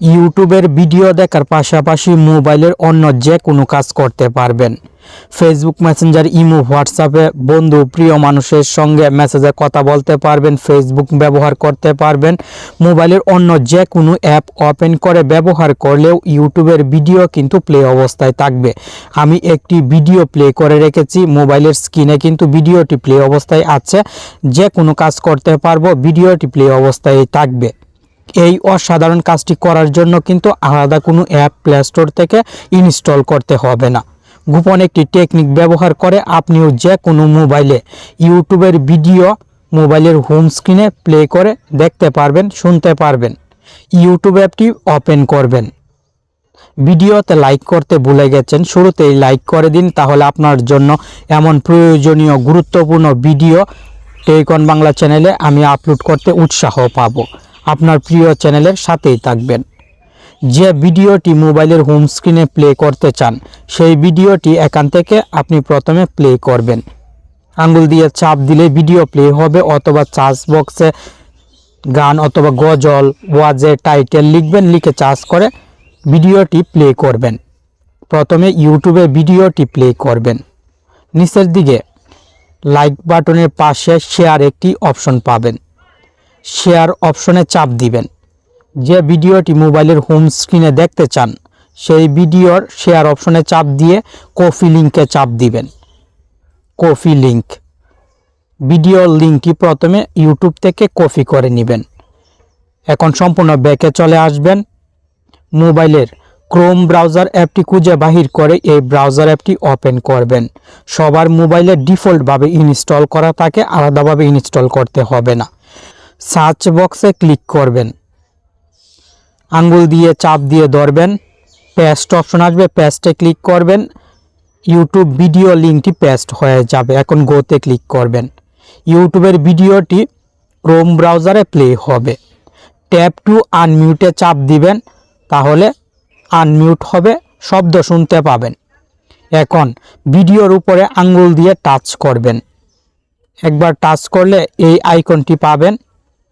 ইউটিউবের ভিডিও দেখার পাশাপাশি মোবাইলের অন্য যে কোনো কাজ করতে পারবেন। ফেসবুক মেসেঞ্জার ইমো হোয়াটসঅ্যাপে বন্ধু, প্রিয় মানুষের সঙ্গে মেসেজে কথা বলতে পারবেন ফেসবুক ব্যবহার করতে পারবেন। মোবাইলের অন্য যে কোনো অ্যাপ ওপেন করে ব্যবহার করলেও ইউটিউবের ভিডিও কিন্তু প্লে অবস্থায় থাকবে। আমি একটি ভিডিও প্লে করে রেখেছি, মোবাইলের স্ক্রিনে কিন্তু ভিডিওটি প্লে অবস্থায় আছে। যে কোনো কাজ করতে পারব ভিডিওটি প্লে অবস্থায় থাকবে। এই অসাধারণ কাজটি করার জন্য কিন্তু আলাদা কোনো অ্যাপ প্লে স্টোর থেকে ইনস্টল করতে হবে না। গোপন একটি টেকনিক ব্যবহার করে আপনিও যে কোনো মোবাইলে ইউটিউবের ভিডিও মোবাইলের হোম স্ক্রিনে প্লে করে দেখতে পারবেন, শুনতে পারবেন। ইউটিউব অ্যাপটি ওপেন করবেন। ভিডিওতে লাইক করতে ভুলে গেছেন, শুরুতেই লাইক করে দিন, তাহলে আপনার জন্য এমন প্রয়োজনীয় গুরুত্বপূর্ণ ভিডিও টেকন বাংলা চ্যানেলে আমি আপলোড করতে উৎসাহ পাবো। আপনার প্রিয় চ্যানেলের সাথেই থাকবেন। যে ভিডিওটি মোবাইলের হোম স্ক্রিনে প্লে করতে চান, সেই ভিডিওটি এখান থেকে আপনি প্রথমে প্লে করবেন। আঙ্গুল দিয়ে চাপ দিলে ভিডিও প্লে হবে অথবা চার্জ বক্সে গান অথবা গজল, ওয়াজে টাইটেল লিখবেন, লিখে চার্জ করে ভিডিওটি প্লে করবেন। প্রথমে ইউটিউবে ভিডিওটি প্লে করবেন। নিচের দিকে লাইক বাটনের পাশে শেয়ার একটি অপশন পাবেন। শেয়ার অপশনে চাপ দিবেন। যে ভিডিওটি মোবাইলের হোম স্ক্রিনে দেখতে চান, সেই ভিডিওর শেয়ার অপশনে চাপ দিয়ে কফি লিঙ্কে চাপ দিবেন। কফি লিঙ্ক ভিডিওর লিঙ্কটি প্রথমে ইউটিউব থেকে কপি করে নেবেন। এখন সম্পূর্ণ ব্যাকে চলে আসবেন। মোবাইলের ক্রোম ব্রাউজার অ্যাপটি খুঁজে বাহির করে এই ব্রাউজার অ্যাপটি ওপেন করবেন। সবার মোবাইলে ডিফল্টভাবে ইনস্টল করা থাকে, আলাদাভাবে ইনস্টল করতে হবে না। সার্চ বক্সে ক্লিক করবেন। আঙ্গুল দিয়ে চাপ দিয়ে ধরবেন। পেস্ট অপশন আসবে, পেস্টে ক্লিক করবেন। ইউটিউব ভিডিও লিঙ্কটি পেস্ট হয়ে যাবে, এখন গোতে ক্লিক করবেন। ইউটিউবের ভিডিওটি ক্রোম ব্রাউজারে প্লে হবে। ট্যাপ টু আনমিউটে চাপ দিবেন, তাহলে আনমিউট হবে, শব্দ শুনতে পাবেন। এখন ভিডিওর উপরে আঙ্গুল দিয়ে টাচ করবেন। একবার টাচ করলে এই আইকনটি পাবেন।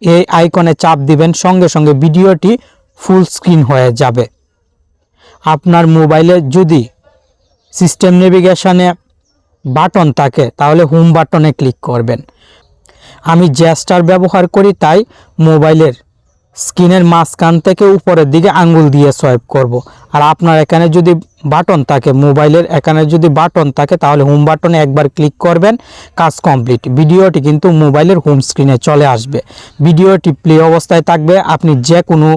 এই আইকনে চাপ দিবেন, সঙ্গে সঙ্গে ভিডিওটি ফুল স্ক্রিন হয়ে যাবে। আপনার মোবাইলে যদি সিস্টেম নেভিগেশনে বাটন থাকে, তাহলে হোম বাটনে ক্লিক করবেন। আমি জ্যাস্টার ব্যবহার করি, তাই মোবাইলের স্ক্রিনের মাঝখান থেকে উপরের দিকে আঙ্গুল দিয়ে সোয়াইপ করব। আর আপনার এখানে যদি বাটন থাকে, মোবাইলের এখানে যদি বাটন থাকে, তাহলে হোম বাটনে একবার ক্লিক করবেন, কাজ কমপ্লিট ভিডিওটি কিন্তু মোবাইলের হোম স্ক্রিনে চলে আসবে। ভিডিওটি প্লে অবস্থায় থাকবে, আপনি যে কোনো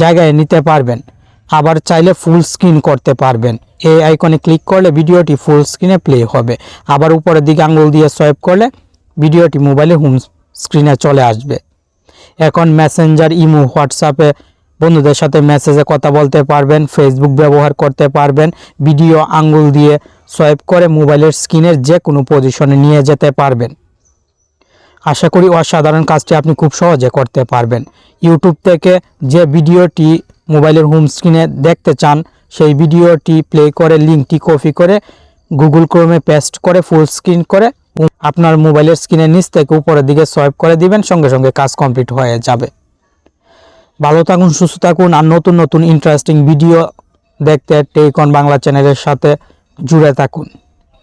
জায়গায় নিতে পারবেন। আবার চাইলে ফুল স্ক্রিন করতে পারবেন। এই আইকনে ক্লিক করলে ভিডিওটি ফুল স্ক্রিনে প্লে হবে। আবার উপরের দিকে আঙ্গুল দিয়ে সোয়াইপ করলে ভিডিওটি মোবাইলে হোম স্ক্রিনে চলে আসবে। এখন মেসেঞ্জার ইমো হোয়াটসঅ্যাপে বন্ধুদের সাথে মেসেজে কথা বলতে পারবেন ফেসবুক ব্যবহার করতে পারবেন ভিডিও আঙ্গুল দিয়ে সোয়াইপ করে মোবাইলের স্ক্রিনের যে কোনো পজিশনে নিয়ে যেতে পারবেন। আশা করি অসাধারণ কাজটি আপনি খুব সহজে করতে পারবেন। ইউটিউব থেকে যে ভিডিওটি মোবাইলের হোম স্ক্রিনে দেখতে চান, সেই ভিডিওটি প্লে করে লিঙ্কটি কপি করে গুগল ক্রোমে পেস্ট করে ফুল স্ক্রিন করে আপনার মোবাইলের স্ক্রিনের নিচ থেকে উপরের দিকে সোয়াইপ করে দিবেন, সঙ্গে সঙ্গে কাজ কমপ্লিট হয়ে যাবে। ভালো থাকুন, সুস্থ থাকুন, আর নতুন নতুন ইন্টারেস্টিং ভিডিও দেখতে টেকন বাংলা চ্যানেলের সাথে জুড়ে থাকুন।